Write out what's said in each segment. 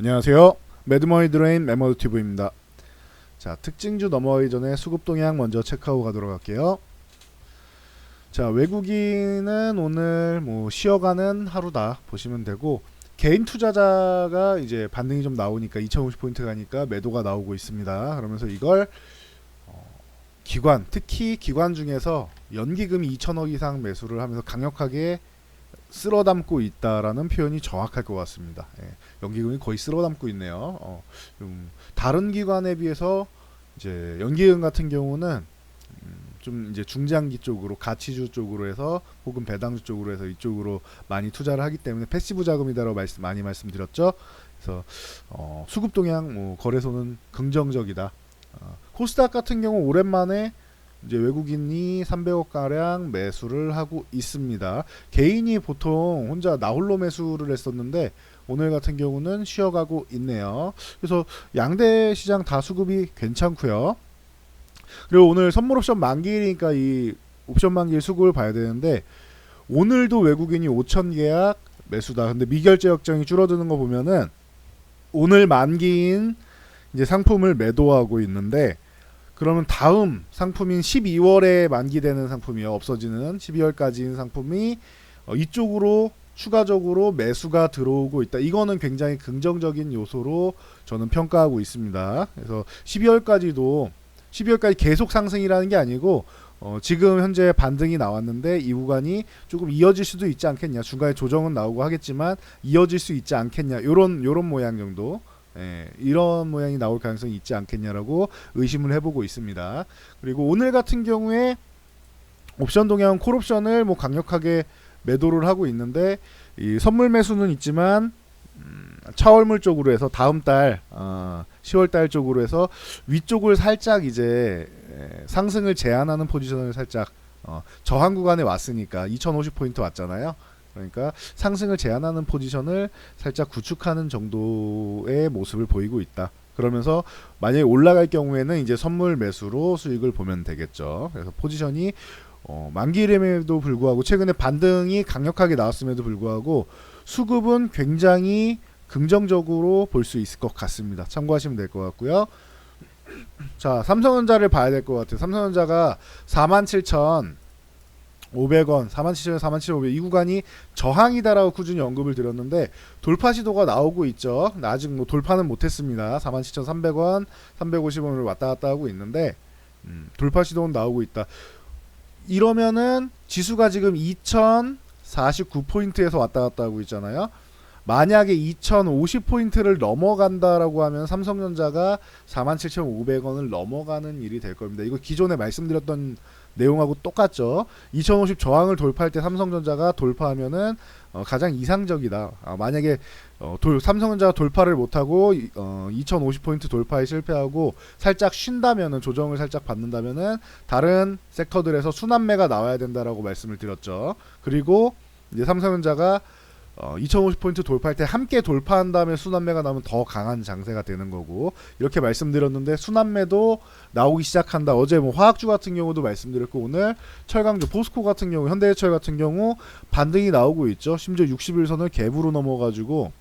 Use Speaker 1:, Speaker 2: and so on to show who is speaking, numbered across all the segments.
Speaker 1: 안녕하세요. 매드머니 드레인 매머드 튜브입니다. 자, 특징주 넘어가기 전에 수급 동향 먼저 체크하고 가도록 할게요. 자, 외국인은 오늘 뭐 쉬어가는 하루다 보시면 되고 개인 투자자가 이제 반등이 좀 나오니까 2050포인트 가니까 매도가 나오고 있습니다. 그러면서 이걸 어, 기관, 특히 기관 중에서 연기금이 2천억 이상 매수를 하면서 강력하게 쓸어 담고 있다라는 표현이 정확할 것 같습니다. 예, 연기금이 거의 쓸어 담고 있네요. 어, 좀 다른 기관에 비해서 이제 연기금 같은 경우는 음, 좀 이제 중장기 쪽으로 가치주 쪽으로 해서 혹은 배당주 쪽으로 해서 이쪽으로 많이 투자를 하기 때문에 패시브 자금이다라고 말씀, 많이 말씀드렸죠. 그래서 어, 수급 동향 뭐 거래소는 긍정적이다. 어, 코스닥 같은 경우 오랜만에 이제 외국인이 300억 가량 매수를 하고 있습니다. 개인이 보통 혼자 나홀로 매수를 했었는데 오늘 같은 경우는 쉬어가고 있네요. 그래서 양대 시장 다 수급이 괜찮고요. 그리고 오늘 선물 옵션 만기일이니까 이 옵션 만기일 수급을 봐야 되는데 오늘도 외국인이 5천 계약 매수다. 근데 미결제 역정이 줄어드는 거 보면은 오늘 만기인 이제 상품을 매도하고 있는데 그러면 다음 상품인 12월에 만기되는 상품이요. 없어지는 12월까지인 상품이 어, 이쪽으로 추가적으로 매수가 들어오고 있다. 이거는 굉장히 긍정적인 요소로 저는 평가하고 있습니다. 그래서 12월까지도 12월까지 계속 상승이라는 게 아니고 어, 지금 현재 반등이 나왔는데 이 구간이 조금 이어질 수도 있지 않겠냐. 중간에 조정은 나오고 하겠지만 이어질 수 있지 않겠냐. 요런 요런 모양 정도. 예, 이런 모양이 나올 가능성이 있지 않겠냐라고 의심을 해보고 있습니다. 그리고 오늘 같은 경우에 옵션 동향 콜옵션을 뭐 강력하게 매도를 하고 있는데 이 선물 매수는 있지만 음, 차월물 쪽으로 해서 다음 달 어, 10월 달 쪽으로 해서 위쪽을 살짝 이제 에, 상승을 제한하는 포지션을 살짝 어, 저항 구간에 왔으니까 2050 포인트 왔잖아요. 그러니까 상승을 제한하는 포지션을 살짝 구축하는 정도의 모습을 보이고 있다. 그러면서 만약에 올라갈 경우에는 이제 선물 매수로 수익을 보면 되겠죠. 그래서 포지션이 어, 만기임에도 불구하고 최근에 반등이 강력하게 나왔음에도 불구하고 수급은 굉장히 긍정적으로 볼 수 있을 것 같습니다. 참고하시면 될 것 같고요. 자, 삼성전자를 봐야 될 것 같아요. 삼성전자가 47,000 500원, 47,000원, 47,500원 이 구간이 저항이다라고 꾸준히 언급을 드렸는데 돌파 시도가 나오고 있죠. 아직 뭐 돌파는 못했습니다. 47,300원, 350원을 왔다 갔다 하고 있는데 음, 돌파 시도는 나오고 있다. 이러면은 지수가 지금 2,049포인트에서 왔다 갔다 하고 있잖아요. 만약에 2,050포인트를 넘어간다라고 하면 삼성전자가 47,500원을 넘어가는 일이 될 겁니다. 이거 기존에 말씀드렸던 내용하고 똑같죠. 2050 저항을 돌파할 때 삼성전자가 돌파하면은 어, 가장 이상적이다. 아, 만약에 어, 돌, 삼성전자가 돌파를 못하고 어, 2050 포인트 돌파에 실패하고 살짝 쉰다면은 조정을 살짝 받는다면은 다른 섹터들에서 순환매가 나와야 된다라고 말씀을 드렸죠. 그리고 이제 삼성전자가 어, 2050포인트 돌파할 때 함께 돌파한 다음에 순환매가 나오면 더 강한 장세가 되는 거고 이렇게 말씀드렸는데 순환매도 나오기 시작한다. 어제 뭐 화학주 같은 경우도 말씀드렸고 오늘 철강주 포스코 같은 경우 현대해철 같은 경우 반등이 나오고 있죠. 심지어 60일선을 갭으로 넘어가지고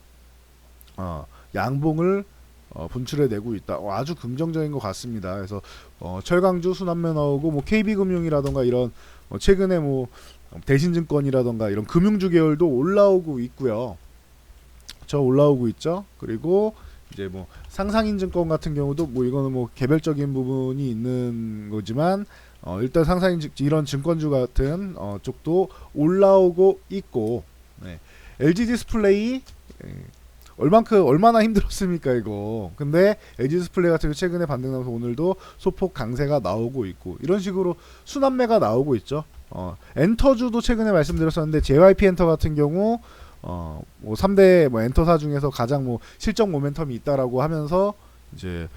Speaker 1: 어, 양봉을 어, 분출해내고 있다. 어, 아주 긍정적인 것 같습니다. 그래서 어, 철강주 순환매 나오고 뭐 KB금융이라던가 이런 어, 최근에 뭐 대신증권이라던가 이런 금융주 계열도 올라오고 있고요. 저 올라오고 있죠. 그리고 이제 뭐 상상인증권 같은 경우도 뭐 이거는 뭐 개별적인 부분이 있는 거지만 어 일단 상상인 이런 증권주 같은 어 쪽도 올라오고 있고 네. LG 디스플레이 예. 얼만큼 얼마나 힘들었습니까 이거 근데 LG 디스플레이 같은 경우 최근에 반등 나면서 오늘도 소폭 강세가 나오고 있고 이런 식으로 순환매가 나오고 있죠 어, 엔터주도 최근에 말씀드렸었는데 JYP 엔터 같은 경우 어, 뭐 3대 뭐 엔터사 중에서 가장 뭐 실적 모멘텀이 있다라고 하면서 이제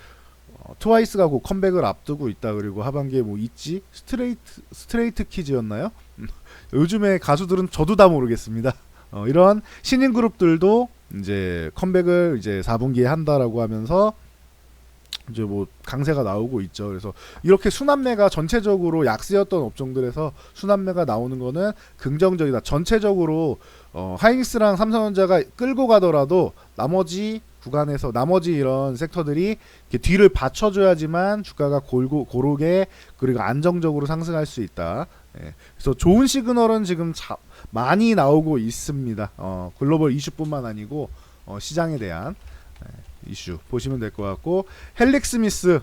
Speaker 1: 어, 트와이스가 곧 컴백을 앞두고 있다 그리고 하반기에 뭐 있지 스트레이트 스트레이트 키즈였나요? 음, 요즘에 가수들은 저도 다 모르겠습니다. 어, 이런 신인 그룹들도 이제 컴백을 이제 4분기에 한다라고 하면서 이제 뭐 강세가 나오고 있죠. 그래서 이렇게 순환매가 전체적으로 약세였던 업종들에서 순환매가 나오는 거는 긍정적이다. 전체적으로 어, 하이닉스랑 삼성전자가 끌고 가더라도 나머지 구간에서 나머지 이런 섹터들이 뒤를 받쳐줘야지만 주가가 골고 고르게 그리고 안정적으로 상승할 수 있다. 예. 그래서 좋은 시그널은 지금 자, 많이 나오고 있습니다. 어, 글로벌 이슈뿐만 아니고 어, 시장에 대한 예, 이슈 보시면 될 것 같고 헬릭 스미스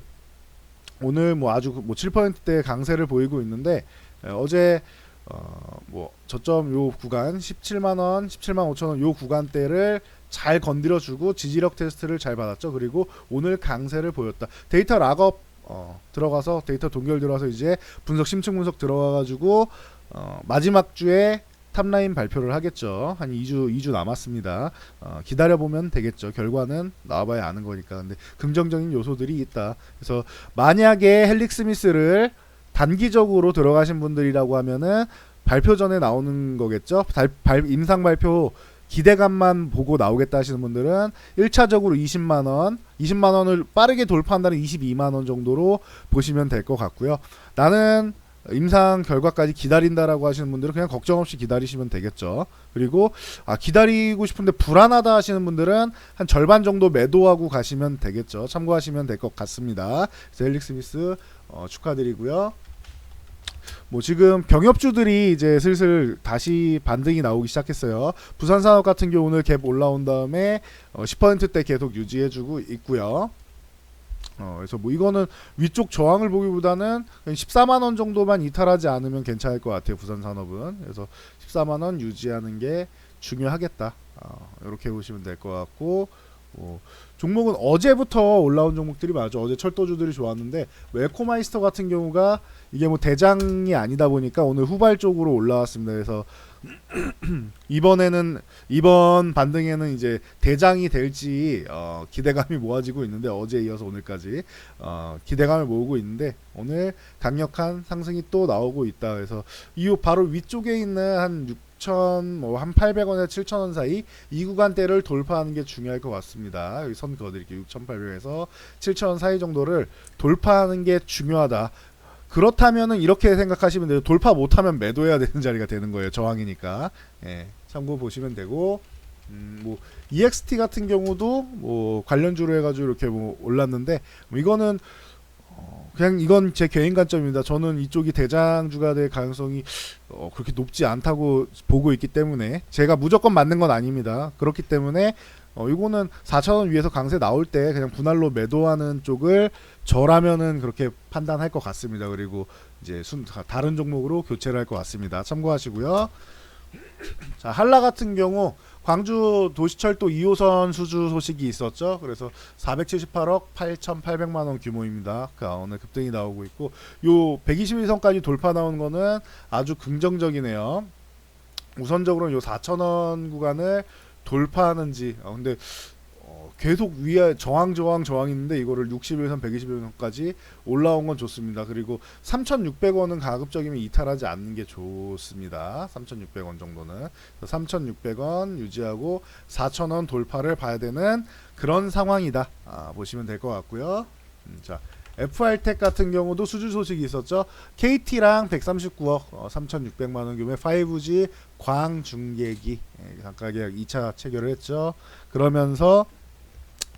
Speaker 1: 오늘 뭐 아주 뭐 7%대 강세를 보이고 있는데 예, 어제 어, 뭐 저점 요 구간 17만 원, 17만 5천 원 요 구간대를 잘 건드려 주고 지지력 테스트를 잘 받았죠. 그리고 오늘 강세를 보였다. 데이터 락업 어, 들어가서 데이터 동결 들어가서 이제 분석 심층 분석 들어가 가지고 어, 마지막 주에 탑라인 발표를 하겠죠. 한 2주 2주 남았습니다. 어, 기다려 보면 되겠죠. 결과는 나와봐야 아는 거니까. 근데 긍정적인 요소들이 있다. 그래서 만약에 헬릭 스미스를 단기적으로 들어가신 분들이라고 하면은 발표 전에 나오는 거겠죠. 발, 발, 임상 발표 기대감만 보고 나오겠다 하시는 분들은 1차적으로 20만 원, 20만 원을 빠르게 돌파한다는 22만 원 정도로 보시면 될 것 같고요. 나는 임상 결과까지 기다린다라고 하시는 분들은 그냥 걱정 없이 기다리시면 되겠죠. 그리고 아 기다리고 싶은데 불안하다 하시는 분들은 한 절반 정도 매도하고 가시면 되겠죠. 참고하시면 될 것 같습니다. 헬릭 스미스 어, 축하드리고요. 뭐 지금 병업주들이 이제 슬슬 다시 반등이 나오기 시작했어요. 부산산업 같은 경우 오늘 갭 올라온 다음에 어, 10%대 계속 유지해주고 있고요. 어, 그래서 뭐 이거는 위쪽 저항을 보기보다는 그냥 14만 원 정도만 이탈하지 않으면 괜찮을 것 같아요. 부산 산업은 그래서 14만 원 유지하는 게 중요하겠다. 어, 이렇게 보시면 될 것 같고 어, 종목은 어제부터 올라온 종목들이 많죠. 어제 철도주들이 좋았는데 웰코마이스터 같은 경우가 이게 뭐 대장이 아니다 보니까 오늘 후발적으로 올라왔습니다. 그래서 이번에는 이번 반등에는 이제 대장이 될지 어, 기대감이 모아지고 있는데 어제 이어서 오늘까지 어, 기대감을 모으고 있는데 오늘 강력한 상승이 또 나오고 있다. 그래서 이 바로 위쪽에 있는 한 6 천 뭐 한 800원에서 7,000원 사이 이 구간대를 돌파하는 게 중요할 것 같습니다. 여기 선 그어드릴게요. 6,800에서 7,000원 사이 정도를 돌파하는 게 중요하다. 그렇다면은 이렇게 생각하시면 돼요. 돌파 못하면 매도해야 되는 자리가 되는 거예요. 저항이니까. 예, 참고 보시면 되고, 음, 뭐 EXT 같은 경우도 뭐 관련주로 해가지고 이렇게 뭐 올랐는데 뭐 이거는 어, 그냥 이건 제 개인 관점입니다. 저는 이쪽이 대장주가 될 가능성이 어, 그렇게 높지 않다고 보고 있기 때문에 제가 무조건 맞는 건 아닙니다. 그렇기 때문에 어, 이거는 4,000원 위에서 강세 나올 때 그냥 분할로 매도하는 쪽을 저라면은 그렇게 판단할 것 같습니다. 그리고 이제 순 다른 종목으로 교체를 할 것 같습니다. 참고하시고요. 자, 한라 같은 경우 광주 도시철도 2호선 수주 소식이 있었죠. 그래서 478억 8,800만 원 규모입니다. 그 오늘 급등이 나오고 있고 요 121선까지 돌파 나온 거는 아주 긍정적이네요. 우선적으로는 요 4,000원 구간을 돌파하는지 어, 근데 어, 계속 위에 저항 저항 저항 있는데 이거를 61선 121선까지 올라온 건 좋습니다. 그리고 3,600원은 가급적이면 이탈하지 않는 게 좋습니다. 3,600원 정도는 3,600원 유지하고 4,000원 돌파를 봐야 되는 그런 상황이다. 아, 보시면 될 것 같고요. 음, 자 FR텍 같은 경우도 수주 소식이 있었죠. KT랑 139억 어, 3,600만 원 규모의 5G 광중계기 예, 단가 계약 2차 체결을 했죠. 그러면서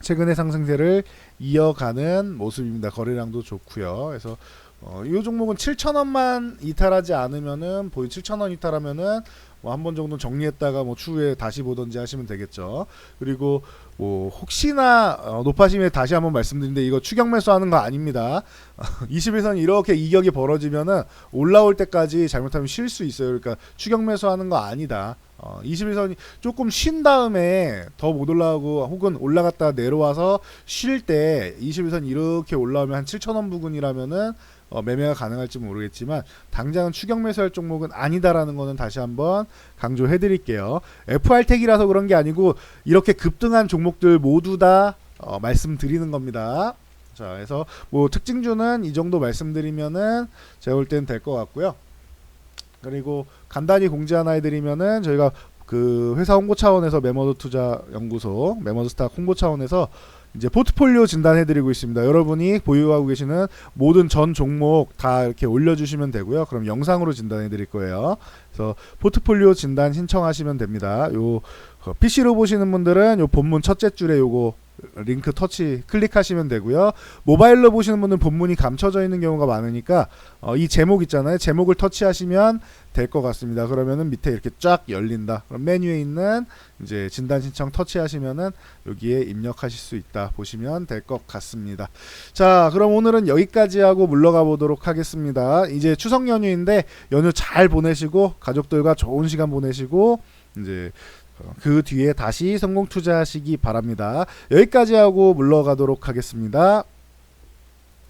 Speaker 1: 최근의 상승세를 이어가는 모습입니다. 거래량도 좋고요. 그래서 어, 이 종목은 7,000원만 이탈하지 않으면은 보이 7,000원 이탈하면은 뭐 한 번 정도 정리했다가 뭐 추후에 다시 보던지 하시면 되겠죠. 그리고 뭐 혹시나 어, 높아심에 다시 한번 말씀드리는데 이거 추격 매수하는 거 아닙니다. 21선 이렇게 이격이 벌어지면은 올라올 때까지 잘못하면 쉴 수 있어요. 그러니까 추격 매수하는 거 아니다. 어, 21선이 조금 쉰 다음에 더 못 올라가고 혹은 올라갔다 내려와서 쉴 때 21선 이렇게 올라오면 한 7,000원 부근이라면은 어, 매매가 가능할지 모르겠지만 당장은 추격 매수할 종목은 아니다라는 거는 다시 한번 강조해 드릴게요. FR텍이라서 그런 게 아니고 이렇게 급등한 종목들 모두 다 어, 말씀드리는 겁니다. 자, 그래서 뭐 특징주는 이 정도 말씀드리면은 제가 볼 때는 될 것 같고요. 그리고 간단히 공지 하나 해드리면은 저희가 그 회사 홍보 차원에서 메모드 투자 연구소 메모드 스탁 홍보 차원에서 이제 포트폴리오 진단해드리고 있습니다. 여러분이 보유하고 계시는 모든 전 종목 다 이렇게 올려주시면 되고요. 그럼 영상으로 진단해드릴 거예요. 그래서 포트폴리오 진단 신청하시면 됩니다. 요 PC로 보시는 분들은 요 본문 첫째 줄에 요거 링크 터치 클릭하시면 되고요. 모바일로 보시는 분은 본문이 감춰져 있는 경우가 많으니까 어, 이 제목 있잖아요. 제목을 터치하시면 될 것 같습니다. 그러면은 밑에 이렇게 쫙 열린다. 그럼 메뉴에 있는 이제 진단 신청 터치하시면은 여기에 입력하실 수 있다. 보시면 될 것 같습니다. 자, 그럼 오늘은 여기까지 하고 물러가 보도록 하겠습니다. 이제 추석 연휴인데 연휴 잘 보내시고 가족들과 좋은 시간 보내시고 이제 어, 그 뒤에 다시 성공 투자하시기 바랍니다. 여기까지 하고 물러가도록 하겠습니다.